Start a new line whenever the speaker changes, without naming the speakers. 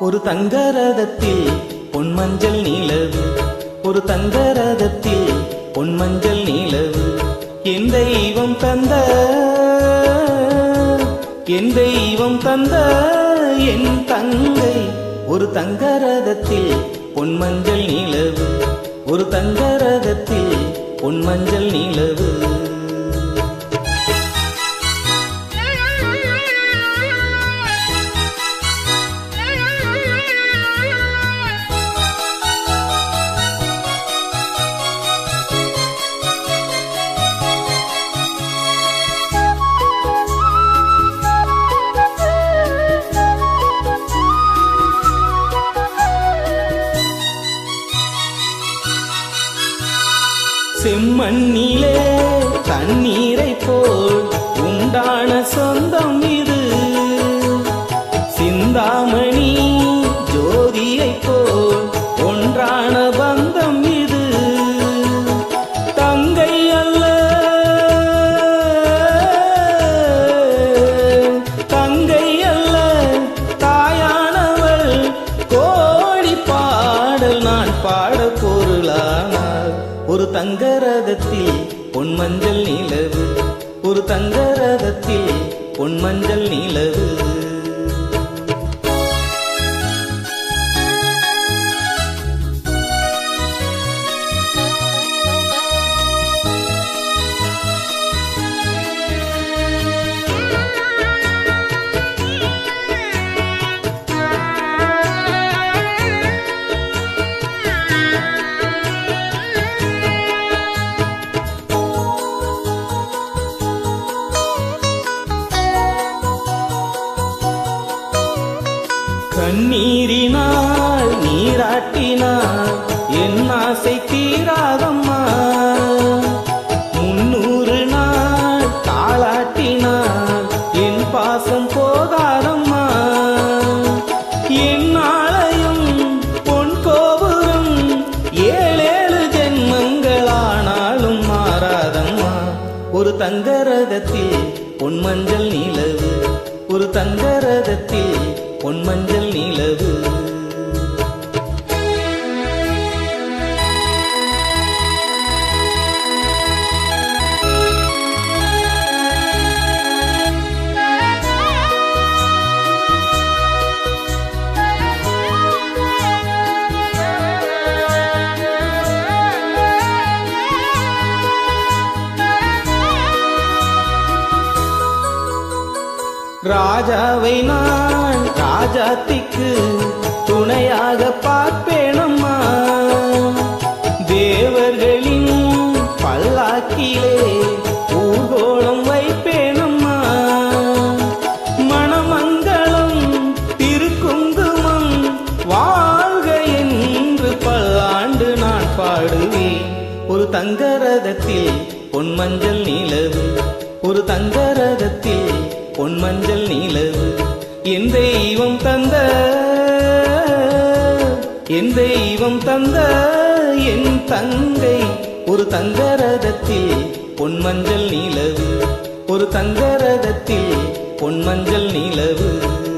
ஒரு தங்கரதத்தில் பொன்மஞ்சள் நீலவு. ஒரு தங்கரதத்தில் பொன்மஞ்சள் நீலவு. என் தெய்வம் தந்த என் தெய்வம் தந்த என் தங்கை. ஒரு தங்கரதத்தில் பொன்மஞ்சள் நீலவு. ஒரு தங்கரதத்தில் பொன்மஞ்சள் நீலவு. மண்ணிலே தன் ஒரு தங்கரதத்தில் பொன்மஞ்சள் நிலவு. ஒரு தங்கரதத்தில் பொன்மஞ்சள் நிலவு. கண்ணீரினால் நீராட்டினால் என் ஆசை தீராதம்மா. முன்னூறு நாள் தாளாட்டினால் என் பாசம் போகாதம்மா. என் ஆலயம் பொன் கோபுரம் ஏழேழு ஜென்மங்களானாலும் மாறாதம்மா. ஒரு தங்கரதத்தில் பொன் மஞ்சள் நிலவு ஒரு தங்கரதத்தில் ரதத்தில் பொன்மஞ்சள் நிலவு. ராஜாவை நான் ராஜாத்திக்கு துணையாக பார்ப்பேனம்மா. தேவர்களின் பல்லாக்கிலே பூகோளம் வைப்பேனம்மா. மணமங்கலம் திருக்குங்குமம் வாழ்க என்று பல்லாண்டு நான் பாடுவேன். ஒரு தங்கரதத்தில் பொன்மஞ்சள் நிலவு ஒரு தங்கரதத்தில் பொன்மஞ்சள் நீளது என் தெய்வம் தந்த என் தெய்வம் தந்த என் தங்கை ஒரு தங்கரதத்தில் பொன்மஞ்சள் நிலவு ஒரு தங்கரதத்தில் பொன்மஞ்சள் நிலவு.